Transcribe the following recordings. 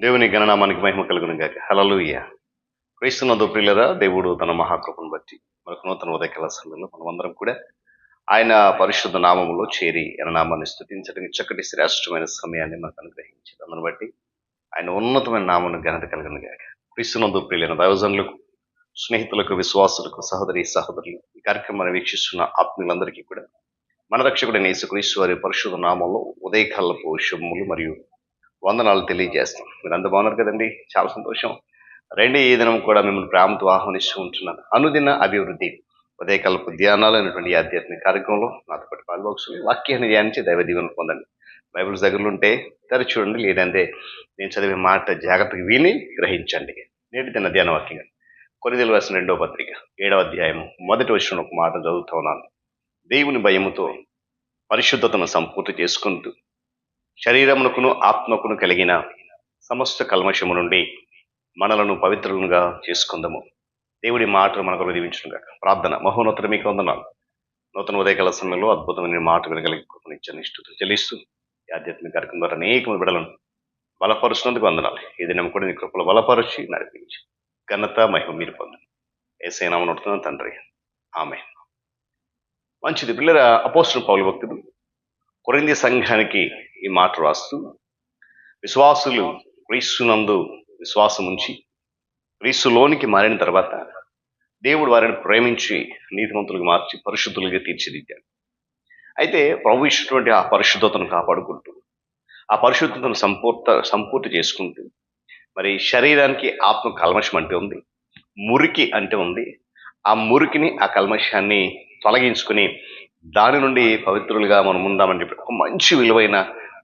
దేవుని గణనామానికి మహిమ కలుగును గాక. హలలుయ్య క్రీస్తునందు ప్రియులరా దేవుడు తన మహాకృపను బట్టి మనకు నూతన ఉదయ కళాశాలలో మనమందరం కూడా ఆయన పరిశుద్ధ నామములో చేరి ఆయన నామాన్ని స్థుతించడానికి చక్కటి శ్రేష్టమైన సమయాన్ని మనకు అనుగ్రహించారు అందుని బట్టి ఆయన ఉన్నతమైన నామను ఘనత కలుగును గాక. క్రీస్తునందు ప్రియులైన దైవజనులకు స్నేహితులకు విశ్వాసులకు సహోదరి సహోదరులు ఈ కార్యక్రమాన్ని వీక్షిస్తున్న ఆత్మీయులందరికీ కూడా మన రక్షకుడైన యేసుక్రీస్తు వారి పరిశుద్ధ నామంలో ఉదయకాలపు శుభములు మరియు వందనాలు తెలియజేస్తాం. మీరు అంత బాగున్నారు కదండి. చాలా సంతోషం. రెండు ఈ దినం కూడా మిమ్మల్ని ప్రేమతో ఆహ్వానిస్తూ ఉంటున్నాను. అనుదిన అభివృద్ధి ఉదయకాలపు ధ్యానాలు అనేటువంటి ఆధ్యాత్మిక కార్యక్రమంలో నాతో పాటు పాల్గొచ్చు వాక్యాన్ని ధ్యానించి దైవ దీవెన పొందండి. బైబిల్స్ దగ్గరలో ఉంటే తెరచి చూడండి లేదంటే నేను చదివే మాట జాగ్రత్తగా విని గ్రహించండి. నేటి దిన ధ్యాన వాక్యంగా. కొరిదలు రాసిన రెండవ పత్రిక ఏడవ అధ్యాయము మొదటి వచ్చిన ఒక మాట చదువుతూ ఉన్నాను. దేవుని భయముతో పరిశుద్ధతను సంపూర్తి చేసుకుంటూ శరీరమునకును ఆత్మకును కలిగిన సమస్త కల్మషము నుండి మనలను పవిత్రులుగా చేసుకుందాము. దేవుడి మాటలు మనకు దీవించడం ప్రార్థన. మహోన్నతుడు మీకు వందనాలు. నూతన ఉదయకాల సమయంలో అద్భుతమైన మాట వినగలిగి కృపనిచ్చని ఇష్టతో చెల్లిస్తూ ఈ ఆధ్యాత్మిక కార్యక్రమం ద్వారా అనేక బిడలను బలపరుచినందుకు వందనాలు. ఈ దినం కూడా నీ కృపలు బలపరిచి నడిపించి ఘనత మహిమ మీరు పొందండి. ఏసైనామని నడుతున్నాను తండ్రి. ఆమె మంచిది. పిల్లల అపోస్టు పౌలు భక్తుడు కొరింది సంఘానికి ఈ మాట రాస్తూ విశ్వాసులు క్రీస్తునందు విశ్వాసం ఉంచి క్రీస్తులోనికి మారిన తర్వాత దేవుడు వారిని ప్రేమించి నీతిమంతులకు మార్చి పరిశుద్ధులుగా తీర్చిదిద్దాడు. అయితే ప్రభు ఇచ్చినటువంటి ఆ పరిశుద్ధతను కాపాడుకుంటూ ఆ పరిశుద్ధతను సంపూర్త సంపూర్తి చేసుకుంటూ మరి శరీరానికి ఆత్మ కల్మషం అంటే ఉంది మురికి అంటే ఉంది. ఆ మురికిని ఆ కల్మషాన్ని తొలగించుకుని దాని నుండి పవిత్రులుగా మనం ఉందామని చెప్పి ఒక మంచి విలువైన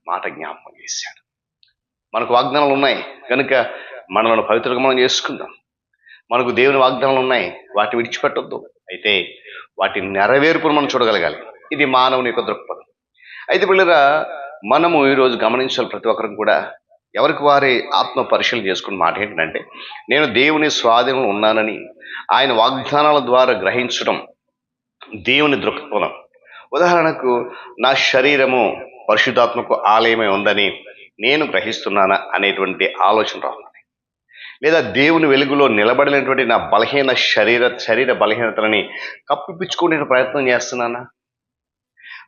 మాట జ్ఞాపకం చేశాడు. మనకు వాగ్దానాలు ఉన్నాయి. కనుక మనలను పవిత్రంగా మనం చేసుకుందాం. మనకు దేవుని వాగ్దానాలు ఉన్నాయి. వాటిని విడిచిపెట్టొద్దు. అయితే వాటి నెరవేర్పును మనం చూడగలగాలి. ఇది మానవుని యొక్క దృక్పథం. అయితే పిల్లరా మనము ఈరోజు గమనించాలి ప్రతి ఒక్కరికి కూడా ఎవరికి వారి ఆత్మ పరిశీలన చేసుకున్న మాట ఏంటంటే నేను దేవుని స్వాధీనంలో ఉన్నానని ఆయన వాగ్దానాల ద్వారా గ్రహించడం దేవుని దృక్పథం. ఉదాహరణకు నా శరీరము పరిశుద్ధాత్మకు ఆలయమే ఉందని నేను గ్రహిస్తున్నానా అనేటువంటి ఆలోచన రావాలి. లేదా దేవుని వెలుగులో నిలబడినటువంటి నా బలహీన శరీర శరీర బలహీనతలని కప్పిపించుకునే ప్రయత్నం చేస్తున్నానా?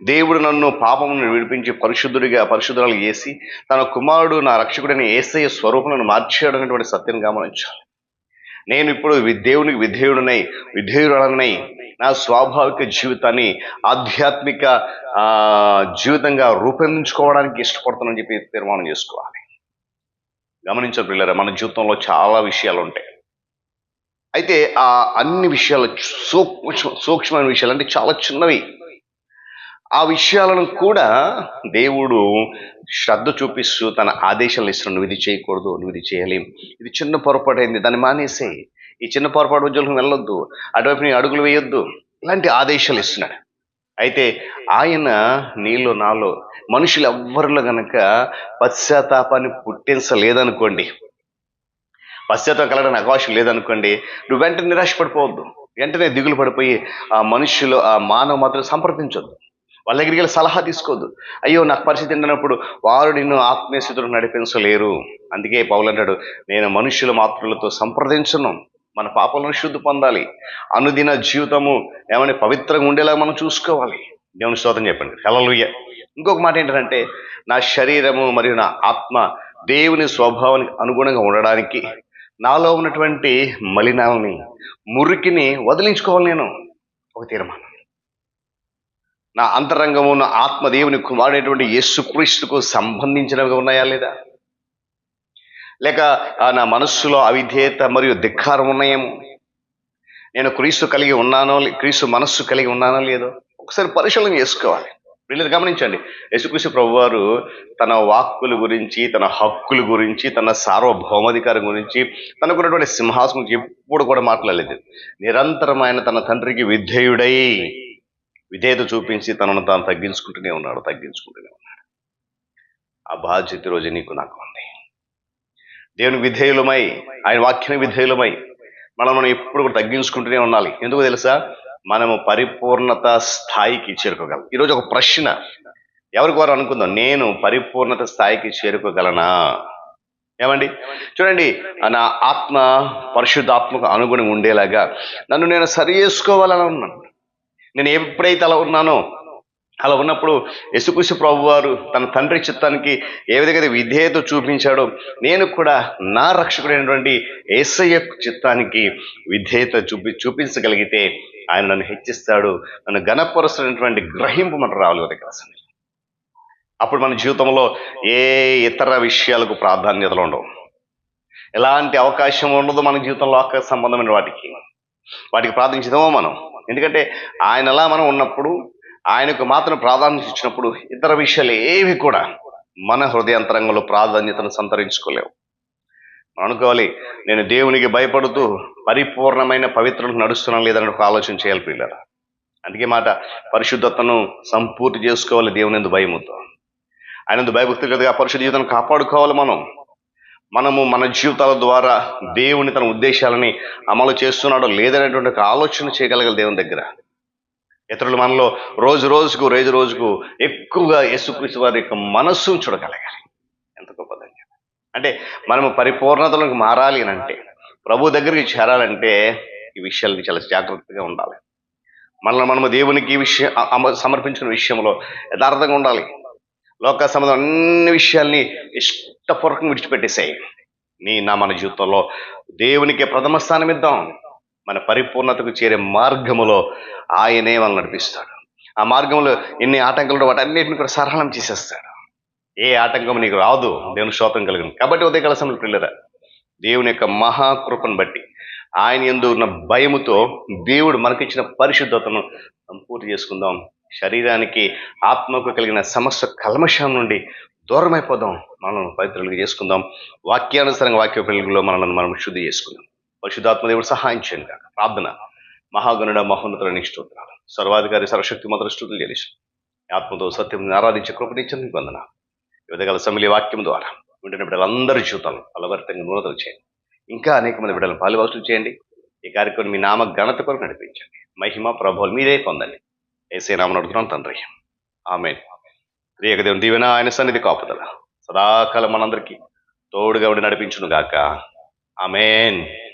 దేవుడు నన్ను పాపమును విడిపించి పరిశుద్ధుడిగా పరిశుద్ధురాలు చేసి తన కుమారుడు నా రక్షకుడైన ఏసయ్య స్వరూపములను మార్చాడు అనేటువంటి సత్యం గమనించాలి. నేను ఇప్పుడు దేవునికి విధేయుడనై విధేయుడనై నా స్వాభావిక జీవితాన్ని ఆధ్యాత్మిక జీవితంగా రూపొందించుకోవడానికి ఇష్టపడుతానని చెప్పి తీర్మానం చేసుకోవాలి. గమనించిన పిల్లరా మన జీవితంలో చాలా విషయాలు ఉంటాయి. అయితే ఆ అన్ని విషయాలు సూక్ష్మ సూక్ష్మమైన విషయాలు అంటే చాలా చిన్నవి. ఆ విషయాలను కూడా దేవుడు శ్రద్ధ చూపిస్తూ తన ఆదేశాలు ఇస్తున్నాడు. నువ్వు ఇది చేయకూడదు నువ్వు ఇది చేయాలి. ఇది చిన్న పొరపాటు అయింది దాన్ని మానేసే ఈ చిన్న పొరపాటు ఉద్యోగం వెళ్ళొద్దు అటువైపు నీ అడుగులు వేయొద్దు ఇలాంటి ఆదేశాలు ఇస్తున్నాడు. అయితే ఆయన నీలో నాలో మనుషులు ఎవ్వరిలో గనక పశ్చాత్తాపాన్ని పుట్టించలేదనుకోండి పశ్చాత్తాపం కలగడానికి అవకాశం లేదనుకోండి నువ్వు వెంటనే నిరాశపడిపోవద్దు. వెంటనే దిగులు పడిపోయి ఆ మనుషులు ఆ మానవ మాత్రం సంప్రదించొద్దు. వాళ్ళ దగ్గరికి వెళ్ళి సలహా తీసుకోవద్దు. అయ్యో నాకు పరిస్థితి ఏంటన్నప్పుడు వారు నిన్ను ఆత్మీయస్థితులు నడిపించలేరు. అందుకే పౌలు నేను మనుషుల మాత్రులతో సంప్రదించను. మన పాపలను శుద్ధి పొందాలి. అనుదిన జీవితము ఏమని పవిత్రంగా ఉండేలా మనం చూసుకోవాలి. దేవుని స్తోత్రం చెప్పండి. హల్లెలూయా. ఇంకొక మాట ఏంటంటే నా శరీరము మరియు నా ఆత్మ దేవుని స్వభావానికి అనుగుణంగా ఉండడానికి నాలో ఉన్నటువంటి మలినాలని మురికిని వదిలించుకోవాలి నేను. ఒక తీర్మానం. నా అంతరంగము నా ఆత్మ దేవుని కుమారుడైనటువంటి యేసుక్రీస్తుకు సంబంధించినవిగా ఉన్నాయా లేదా? లేక నా మనస్సులో అవిధేయత మరియు ధిక్కారం ఉన్నాయేమో నేను క్రీస్తు కలిగి ఉన్నానో లే- క్రీస్తు మనస్సు కలిగి ఉన్నానో లేదో ఒకసారి పరిశీలన చేసుకోవాలి. వీళ్ళని గమనించండి. యశుకృష్ణ ప్రభు వారు తన వాక్కుల గురించి తన హక్కుల గురించి తన సార్వభౌమాధికారం గురించి తనకున్నటువంటి సింహాసనం ఎప్పుడు కూడా మాట్లాడలేదు. నిరంతరం ఆయన తన తండ్రికి విధేయుడై విధేయత చూపించి తనను తాను తగ్గించుకుంటూనే ఉన్నాడు తగ్గించుకుంటూనే ఉన్నాడు. ఆ బాధ్యత రోజు నీకు నాకు ఉంది. దేవుని విధేయులమై ఆయన వాక్యం విధేయులమై మనం మనం ఎప్పుడు కూడా తగ్గించుకుంటూనే ఉండాలి. ఎందుకు తెలుసా? మనము పరిపూర్ణత స్థాయికి చేరుకోగలం. ఈరోజు ఒక ప్రశ్న. ఎవరికి వారు అనుకుందాం? నేను పరిపూర్ణత స్థాయికి చేరుకోగలనా? ఏమండి? చూడండి నా ఆత్మ పరిశుద్ధాత్మకు అనుగుణంగా ఉండేలాగా నన్ను నేను సరి చేసుకోవాలని ఉన్నాను. నేను ఎప్పుడైతే అలా ఉన్నానో అలా ఉన్నప్పుడు యశుకృషి ప్రభు వారు తన తండ్రి చిత్తానికి ఏ విధంగా విధేయత చూపించాడో నేను కూడా నా రక్షకుడైనటువంటి ఏసయ్య చిత్తానికి విధేయత చూపి చూపించగలిగితే ఆయన నన్ను హెచ్చిస్తాడు నన్ను గణపరుస్తున్నటువంటి గ్రహింపు మనకు రావాలి కదా అప్పుడు మన జీవితంలో ఏ ఇతర విషయాలకు ప్రాధాన్యతలు ఉండవు. ఎలాంటి అవకాశం ఉండదు మన జీవితంలో సంబంధమైన వాటికి. వాటికి ప్రార్థించదామో మనం? ఎందుకంటే ఆయనలా మనం ఉన్నప్పుడు ఆయనకు మాత్రం ప్రాధాన్యత ఇచ్చినప్పుడు ఇతర విషయాలు ఏవి కూడా మన హృదయాంతరంగంలో ప్రాధాన్యతను సంతరించుకోలేవు. అనుకోవాలి నేను దేవునికి భయపడుతూ పరిపూర్ణమైన పవిత్రను నడుస్తున్నాను లేదని ఒక ఆలోచన చేయాలి పిల్లలు అందుకే మాట పరిశుద్ధతను సంపూర్తి చేసుకోవాలి దేవుని ఎందు భయముతో ఆయన ఎందు భయభక్తులుగా పరిశుద్ధ జీవితాన్ని కాపాడుకోవాలి మనం. మనము మన జీవితాల ద్వారా దేవుని తన ఉద్దేశాలని అమలు చేస్తున్నాడో లేదనేటువంటి ఒక ఆలోచన చేయగలగాలి దేవుని దగ్గర. ఇతరులు మనలో రోజు రోజుకు రోజు రోజుకు ఎక్కువగా యేసుక్రీస్తు వారి యొక్క మనస్సును చూడగలగాలి. ఎంత గొప్పదండి అంటే మనము పరిపూర్ణతలకు మారాలి అని అంటే ప్రభు దగ్గరికి చేరాలంటే ఈ విషయాలని చాలా జాగ్రత్తగా ఉండాలి. మనల్ని మనము దేవునికి ఈ విషయం సమర్పించిన విషయంలో యథార్థంగా ఉండాలి. లోక సంబంధం అన్ని విషయాల్ని ఇష్టపూర్వకంగా విడిచిపెట్టేసాయి. నీ నా మన జీవితంలో దేవునికి ప్రథమ స్థానం ఇద్దాం. మన పరిపూర్ణతకు చేరే మార్గములో ఆయనే మనల్ని నడిపిస్తాడు. ఆ మార్గంలో ఎన్ని ఆటంకాలు వాటన్నిటిని కూడా సరళం చేసేస్తాడు. ఏ ఆటంకం నీకు రాదు దేవుని శోతం కలిగింది కాబట్టి ఉదయ కలసంలో పిల్లరా దేవుని యొక్క మహాకృపను బట్టి ఆయన ఎందు ఉన్న భయముతో దేవుడు మనకిచ్చిన పరిశుద్ధతను సంపూర్తి చేసుకుందాం. శరీరానికి ఆత్మకు కలిగిన సమస్య కల్మషం నుండి దూరమైపోదాం. మనల్ని పవిత్రులుగా చేసుకుందాం. వాక్యానుసారంగా వాక్య వెలుగులో మనల్ని మనం శుద్ధి చేసుకుందాం. పరిశుద్ధాత్మ దేవుడు సహాయం చేయండి కాక ప్రార్థన. మహాగణుడ మహోన్నతుల నిష్ఠూత్రాలు సర్వాధికారి సర్వశక్తి మొదటి స్థుతులు చేసి ఆత్మతో సత్యం ఆరాధించే కృపనిచ్చందుకు వందన వివిధగల సమిలి వాక్యం ద్వారా వింటున్న బిడ్డలందరి జీవితాలు ఫలభరితంగా నూనతలు చేయండి. ఇంకా అనేక మంది బిడ్డలను పాలువాసులు చేయండి. ఈ కార్యక్రమం మీ నామ ఘనత కొరకు నడిపించండి. మహిమ ప్రభువులు మీరే పొందండి. ఏసే నామను అడుగుతున్నాం తండ్రి. ఆమె ప్రియకదేవుని దీవెన ఆయన సన్నిధి కాపుదల. సదాకాలం మనందరికీ తోడుగా ఉండి నడిపించును గాక. ఆమెన్.